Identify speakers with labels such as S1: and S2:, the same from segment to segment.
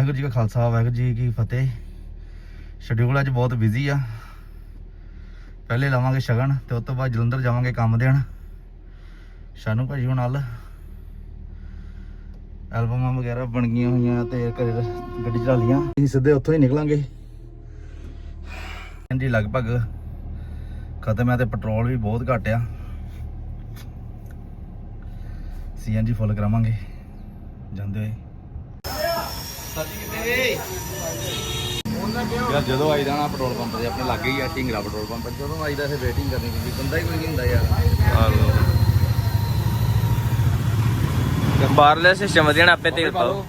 S1: ਵਾਹਿਗੁਰੂ ਜੀ ਕਾ ਖਾਲਸਾ, ਵਾਹਿਗੁਰੂ ਜੀ ਕੀ ਫਤਿਹ। ਸ਼ਡਿਊਲ ਅੱਜ ਬਹੁਤ ਬਿਜ਼ੀ ਆ। ਪਹਿਲੇ ਲਾਵਾਂਗੇ ਸ਼ਗਨ ਤੇ ਉਸ ਤੋਂ ਬਾਅਦ ਜਲੰਧਰ ਜਾਵਾਂਗੇ ਕੰਮ ਦੇਣ। ਸ਼ਾਨੂ ਭਾਜੀ ਹੁਣ ਨਾਲ ਐਲਬਮਾਂ ਵਗੈਰਾ ਬਣ ਗਈਆਂ ਹੋਈਆਂ ਤੇ ਘਰੇ ਗੱਡੀ ਚਲਾ ਲੀਆਂ ਅਸੀਂ ਸਿੱਧੇ ਉੱਥੋਂ ਹੀ ਨਿਕਲਾਂਗੇ। ਹਾਂਜੀ ਲਗਭਗ ਖਤਮ ਹੈ ਤੇ ਪੈਟਰੋਲ ਵੀ ਬਹੁਤ ਘੱਟ ਆ। ਸੀਐਨਜੀ ਫੁੱਲ ਕਰਾਵਾਂਗੇ। ਜਾਂਦੇ ਹੋਏ। ਯਾਰ ਜਦੋਂ ਆਈਦਾ ਨਾ ਪੈਟਰੋਲ ਪੰਪ ਤੇ, ਆਪਣੇ ਲੱਗੇ ਹੀ ਆ ਢਿੰਗਰਾ ਪੈਟਰੋਲ ਪੰਪ, ਜਦੋਂ ਆਈਦਾ ਫਿਰ ਵੇਟਿੰਗ ਕਰਨੀ ਪੈਂਦੀ ਬੰਦਾ ਹੀ ਕੋਈ ਨਹੀਂ ਹੁੰਦਾ ਯਾਰ।
S2: ਬਾਹਰਲੇ ਸਿਸਟਮ ਵਧੀਆ ਨਾ, ਆਪੇ ਤੇਲ ਪਾਓ।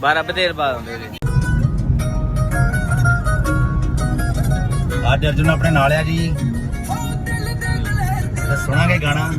S2: ਬਾਹਰ ਆਪੇ ਤੇਲ ਪਾ ਦਿੰਦੇ ਜੀ
S1: ਅੱਜ ਅਰਜੁਨ ਆਪਣੇ ਨਾਲ ਆ ਜੀ। ਸੁਣਾਂਗੇ ਗਾਣਾ।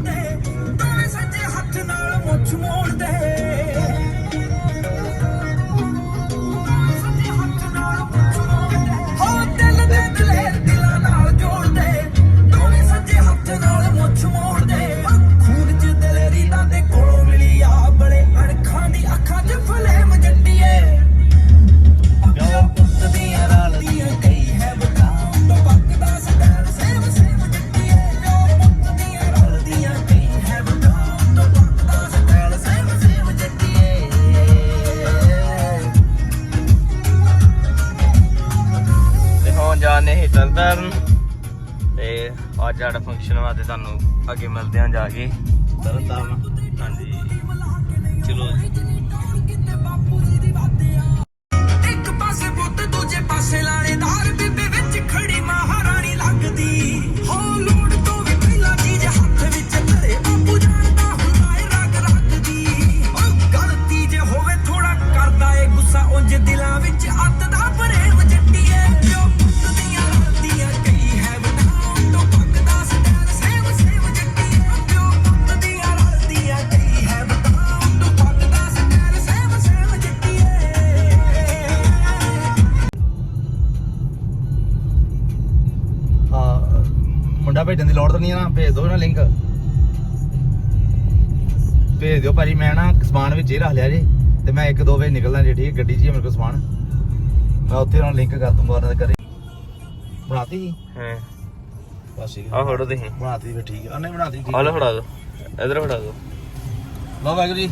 S2: ਸਾਡਾ ਫੰਕਸ਼ਨ ਵਾ ਤੇ ਤੁਹਾਨੂੰ ਅੱਗੇ ਮਿਲਦੇ ਹਾਂ ਜਾ ਕੇ।
S1: ਤਰਨ ਤਾਰਨ
S2: ਹਾਂਜੀ।
S3: ਦੀ
S1: ਨਹੀਂ ਆ ਨਾ ਭੇਜ ਦਿਓ ਨਾ ਲਿੰਕ ਭੇਜ ਦਿਓ ਭਾਜੀ ਮੈਂ ਨਾ ਸਮਾਨ ਵਿੱਚ ਹੀ ਰੱਖ ਲਿਆ ਜੀ ਤੇ ਮੈਂ ਇੱਕ ਦੋ ਵਜੇ ਨਿਕਲਣਾ ਜੀ ਠੀਕ? ਗੱਡੀ 'ਚ ਹੀ ਮੇਰੇ ਕੋਲ ਸਮਾਨ। ਮੈਂ ਉੱਥੇ ਉਹਨਾਂ ਲਿੰਕ ਕਰ ਦੂੰਗਾ ਉਹਨਾਂ ਦੇ ਘਰੇ। ਬਣਾਤੀ ਜੀ?
S2: ਹਾਂ।
S1: ਬਸ ਠੀਕ
S2: ਆਹ ਫੜੋ ਤੁਸੀਂ।
S1: ਬਣਾਤੀ ਫਿਰ ਠੀਕ ਹੈ। ਉਹਨੇ ਬਣਾਤੀ ਠੀਕ
S2: ਆਹ ਲਓ ਫੜਾ ਦਿਓ। ਇਧਰ ਫੜਾ ਦਿਓ।
S1: ਲਓ ਵਾਹਿਗੁਰੂ ਜੀ।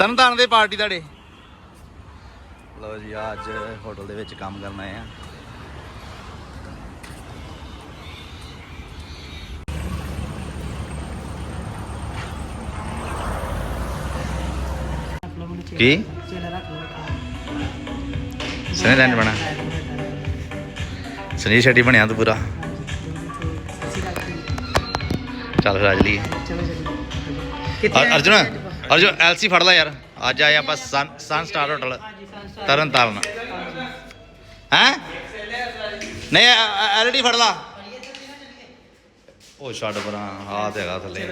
S1: ਤਰਨ ਤਾਰਨ ਦੇ ਪਾਰਟੀ ਤੁਹਾਡੇ? ਲਓ ਜੀ ਅੱਜ ਹੋਟਲ ਦੇ ਵਿੱਚ ਕੰਮ ਕਰਨ ਆਏ ਆ। ਕੀ? ਸਨੇ ਲੈਣ ਬਣਾ ਸਨੀ ਸ਼ੈਟੀ ਬਣਿਆ ਤੂੰ ਪੂਰਾ। ਚੱਲ ਫਿਰ ਅੱਜ ਲਈ ਅਰਜੁਨ? ਅਰਜੁਨ ਐਲਸੀ ਫੜ ਲੈ ਯਾਰ। ਅੱਜ ਆਏ ਆਪਾਂ ਸਨ ਸਨ ਸਟਾਰ ਹੋਟਲ ਤਰਨ ਤਾਰਨ ਹੈ? ਨਹੀਂ ਐਲਡੀ ਫੜ ਲਾ। ਉਹ ਛੱਡ ਪਰਾਂ ਆ ਤੇ ਹੈਗਾ ਥੱਲੇ।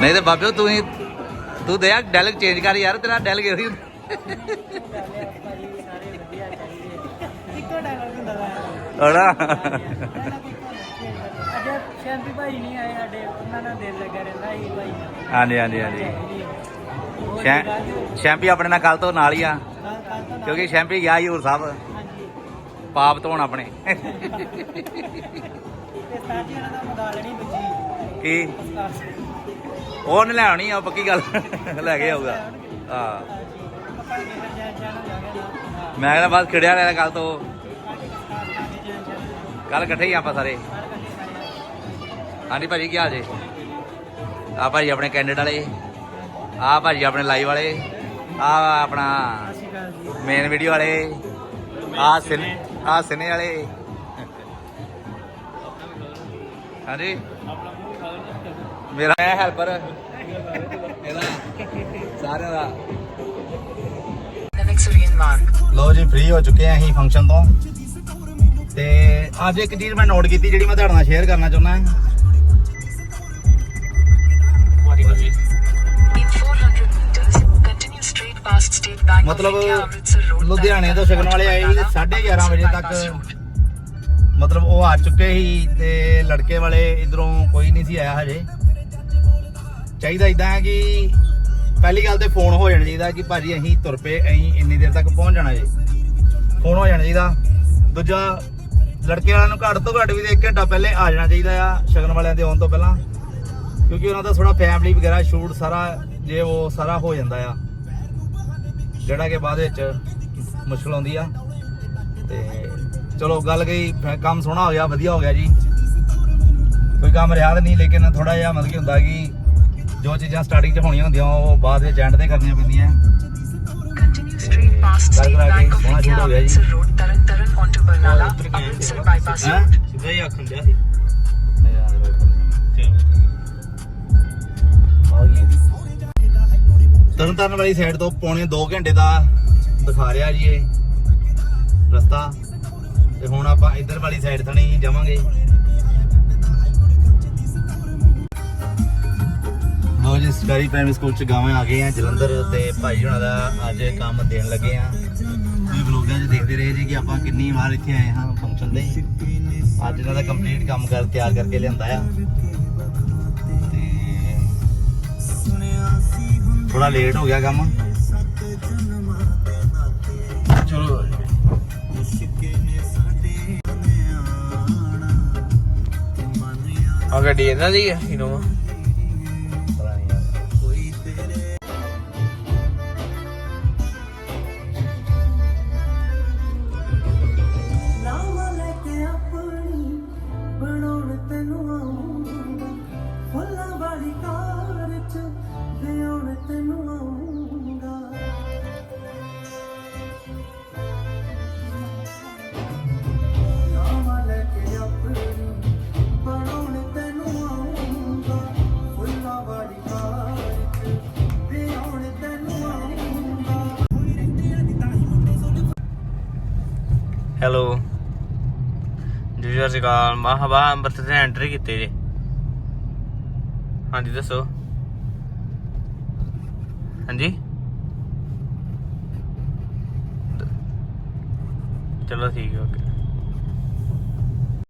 S1: ਨਹੀਂ ਤੇ ਬਾਬਿਓ, ਤੂੰ ਹੀ, ਤੂੰ ਦੇ ਯਾਰ ਡੈਲ ਚੇਂਜ ਕਰ ਯਾਰ, ਤੇਰਾ ਡੈਲ ਗਿਆ
S4: ਸਾਰੇ ਵਧੀਆ ਚਾਹੀਦੇ ਇੱਕੋ ਡਾਇਲੌਗ ਹੁੰਦਾ ਵਾ
S1: ਹੋਣਾ
S4: ਅਜੇ ਸ਼ੈਂਪੀ ਭਾਈ ਨਹੀਂ ਆਏ ਸਾਡੇ ਉਹਨਾਂ ਨਾਲ ਦਿਲ ਲੱਗਾ ਰਹਿੰਦਾ ਸੀ ਭਾਈ
S1: ਹਾਂਜੀ ਹਾਂਜੀ ਹਾਂਜੀ। ਸ਼ੈਂ- ਸ਼ੈਂਪੀ ਆਪਣੇ ਨਾਲ ਕੱਲ ਤੋਂ ਨਾਲ ਹੀ ਆ।
S4: ਕੱਲ੍ਹ-
S1: ਕਿਉਂਕਿ ਸ਼ੈਂਪੀ ਗਿਆ ਹਜ਼ੂਰ ਸਾਹਿਬ।
S4: ਹਾਂਜੀ
S1: ਪਾਪ ਧੋਣ ਆਪਣੇ।
S4: ਤੇ ਸਾਜੀ ਉਹਨਾਂ ਦਾ ਮੰਗਾ ਲੈਣੀ ਦੂਜੀ
S1: ਕੀ? ਉਹ ਨੀ ਲੈ ਆਉਣੀ ਆ ਪੱਕੀ ਗੱਲ। ਲੈ ਕੇ ਆਊਗਾ। ਹਾਂ। ਮੈਂ ਕਹਿੰਦਾ ਬਸ ਖੜਿਆ ਰਹਿਣਾ ਕੱਲ ਤੋਂ। ਕੱਲ ਇਕੱਠੇ ਹੀ ਆਪਾਂ ਸਾਰੇ। ਹਾਂਜੀ ਭਾਜੀ, ਕੀ ਹਾਲ ਜੇ? ਆ ਭਾਜੀ ਆਪਣੇ ਕੈਂਡੀਡੇਟ ਵਾਲੇ। ਆ ਭਾਜੀ ਆਪਣੇ ਲਾਈਵ ਵਾਲੇ। ਆ ਆਪਣਾ ਮੇਨ ਵੀਡੀਓ ਵਾਲੇ। ਆ ਸਿਨ ਆ ਸਿਨੇ ਵਾਲੇ। ਹਾਂਜੀ। ਮੇਰਾ ਹੈਲਪਰ ਇਹਦਾ। ਸਾਰਿਆਂ ਦਾ। Glycerine mark. ਲੋ ਜੀ ਫ੍ਰੀ ਹੋ ਚੁੱਕੇ ਆ ਅਸੀਂ ਫੰਕਸ਼ਨ ਤੋਂ। ਤੇ ਅੱਜ ਇੱਕ ਚੀਜ਼ ਮੈਂ ਨੋਟ ਕੀਤੀ ਜਿਹੜੀ ਮੈਂ ਤੁਹਾਡੇ ਨਾਲ ਸ਼ੇਅਰ ਕਰਨਾ ਚਾਹੁੰਦਾ ਹਾਂ। ਮਤਲਬ ਲੁਧਿਆਣੇ ਤੋਂ ਸਿਗਨ ਵਾਲੇ ਆਏ 11:30 ਵਜੇ ਤੱਕ ਮਤਲਬ ਉਹ ਆ ਚੁੱਕੇ ਸੀ ਤੇ ਲੜਕੇ ਵਾਲੇ ਇਧਰੋਂ ਕੋਈ ਨਹੀਂ ਸੀ ਆਇਆ ਹਜੇ। ਚਾਹੀਦਾ ਇਦਾਂ ਹੈ ਕਿ ਪਹਿਲੀ ਗੱਲ ਤੇ ਫੋਨ ਹੋ ਜਾਣਾ ਚਾਹੀਦਾ ਕਿ ਭਾਜੀ ਅਸੀਂ ਤੁਰ ਪਏ, ਅਸੀਂ ਇੰਨੀ ਦੇਰ ਤੱਕ ਪਹੁੰਚ ਜਾਣਾ ਜੀ। ਫੋਨ ਹੋ ਜਾਣਾ ਚਾਹੀਦਾ। ਦੂਜਾ, ਲੜਕੇ ਵਾਲਿਆਂ ਨੂੰ ਘੱਟ ਤੋਂ ਘੱਟ ਵੀ ਤੇ 1 ਘੰਟਾ ਪਹਿਲੇ ਆ ਜਾਣਾ ਚਾਹੀਦਾ ਆ, ਸ਼ਗਨ ਵਾਲਿਆਂ ਦੇ ਆਉਣ ਤੋਂ ਪਹਿਲਾਂ। ਕਿਉਂਕਿ ਉਹਨਾਂ ਦਾ ਥੋੜਾ ਫੈਮਿਲੀ ਵਗੈਰਾ ਸ਼ੂਟ ਸਾਰਾ ਜੇ ਉਹ ਸਾਰਾ ਹੋ ਜਾਂਦਾ ਆ। ਜਿਹੜਾ ਕਿ ਬਾਅਦ ਵਿੱਚ ਮੁਸ਼ਕਲ ਆਉਂਦੀ ਆ। ਤੇ ਚਲੋ ਗੱਲ ਗਈ ਫ- ਕੰਮ ਸੋਹਣਾ ਹੋ ਗਿਆ, ਵਧੀਆ ਹੋ ਗਿਆ ਜੀ। ਕੋਈ ਕੰਮ ਰਿਹਾ ਤਾਂ ਨਹੀਂ, ਲੇਕਿਨ ਥੋੜਾ ਜਿਹਾ ਮਤਲਬ ਕਿ ਹੁੰਦਾ ਕਿ ਜੋ ਚੀਜ਼ਾਂ ਸਟਾਰਟਿੰਗ 'ਚ ਹੋਣੀਆਂ ਹੁੰਦੀਆਂ ਉਹ ਬਾਅਦ ਵਿੱਚ ਐਂਡ ਤੇ ਕਰਨੀਆਂ ਪੈਂਦੀਆਂ.
S4: ਸਿੱਧਾ ਹੀ ਆਖਣ ਦਿਆ ਸੀ।
S1: ਤਰਨ ਤਾਰਨ ਵਾਲੀ ਸਾਈਡ ਤੋਂ ਪੌਣੇ 2 ਘੰਟੇ ਦਾ ਦਿਖਾ ਰਿਹਾ ਜੀ ਇਹ ਰਸਤਾ। ਤੇ ਹੁਣ ਆਪਾਂ ਇੱਧਰ ਵਾਲੀ ਸਾਈਡ ਥਣੀ ਜਾਵਾਂਗੇ। ਲੋ ਸਰਕਾਰੀ ਪ੍ਰਾਇਮਰੀ ਸਕੂਲ ਚ ਗਾਵੇਂ ਆ ਗਏ ਆ ਜਲੰਧਰ ਤੇ ਭਾਈ ਹੁਣਾਂ ਦਾ ਅੱਜ ਕੰਮ ਦੇਣ ਲੱਗੇ ਆ। ਤੁਸੀਂ ਵਲੋਗਾਂ 'ਚ ਦੇਖਦੇ ਰਹੇ ਜੀ ਕਿ ਆਪਾਂ ਕਿੰਨੀ ਵਾਰ ਇੱਥੇ ਆਏ ਹਾਂ ਫੰਕਸ਼ਨ ਦੇ ਅੱਜ ਇਹਨਾਂ ਦਾ ਕੰਪਲੀਟ ਕੰਮ ਕਰ, ਤਿਆਰ ਕਰਕੇ ਲਿਆਂਦਾ ਆ। ਥੋੜਾ ਲੇਟ ਹੋ ਗਿਆ ਕੰਮ।
S4: ਚਲੋ ਆ ਗੱਡੀ ਇਹਨਾਂ ਦੀ ਹੈ ਇਨੋਵਾ ਹੈਲੋ ਜੀ ਸਤਿ ਸ਼੍ਰੀ ਅਕਾਲ ਮਹਾਬਾ ਅੰਮ੍ਰਿਤ ਤੇ ਐਂਟਰੀ ਕੀਤੀ ਜੀ। ਹਾਂਜੀ, ਦੱਸੋ। ਹਾਂਜੀ। ਚਲੋ ਠੀਕ ਹੈ ਓਕੇ